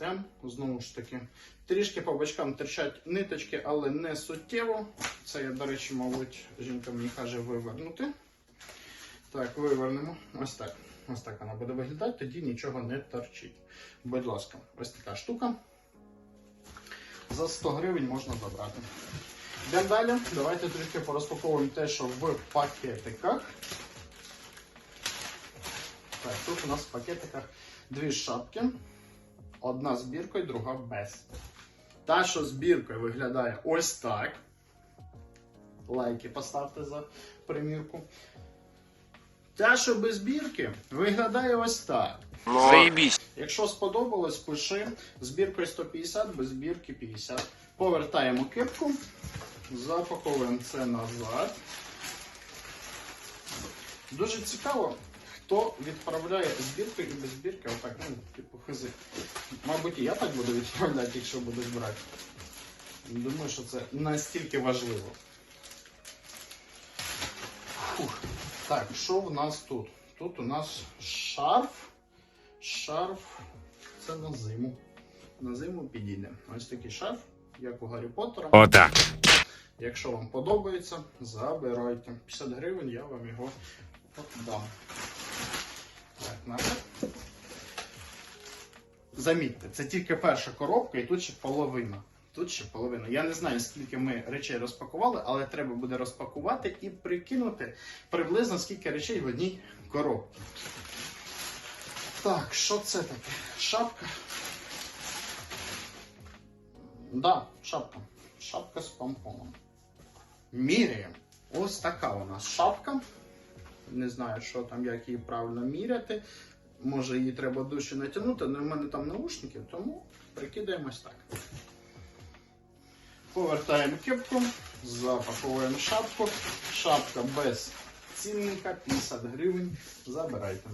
XM. Знову ж таки, трішки по бочкам терчать ниточки, але не суттєво. Це я, до речі, мабуть, жінка мені каже вивернути. Так, вивернемо. Ось так. Ось так вона буде виглядати, тоді нічого не торчить. Будь ласка, ось така штука. За 100 гривень можна забрати. Йдемо далі. Давайте трішки порозпаковуємо те, що в пакетиках. Так, тут у нас в пакетиках дві шапки. Одна з біркою, друга без. Та, що з біркою виглядає ось так. Лайки поставте за примірку. Та, що без бірки, виглядає ось так. Заебись. Якщо сподобалось, пиши з біркою 150, без бірки 50. Повертаємо кипку, запаковуємо це назад. Дуже цікаво, хто відправляє з біркою і без бірки, отак, ну, типу хизи. Мабуть, і я так буду відправляти, якщо буду брати. Думаю, що це настільки важливо. Фух. Так, що в нас тут? Тут у нас шарф. Шарф. Це на зиму. На зиму підійде. Ось такий шарф, як у Гаррі Поттера. Отак. Якщо вам подобається, забирайте. 50 гривень я вам його дам. Так. Замітьте, це тільки перша коробка і тут ще половина. Тут ще половина. Я не знаю, скільки ми речей розпакували, але треба буде розпакувати і прикинути приблизно скільки речей в одній коробці. Так, що це таке? Шапка. Да, шапка. Шапка з помпоном. Міряємо. Ось така у нас шапка. Не знаю, що там, як її правильно міряти. Може її треба дужче натягнути, але в мене там наушники, тому прикидаємось так. Повертаємо кепку, запаковуємо шапку. Шапка без цінника, 50 гривень. Забирайте.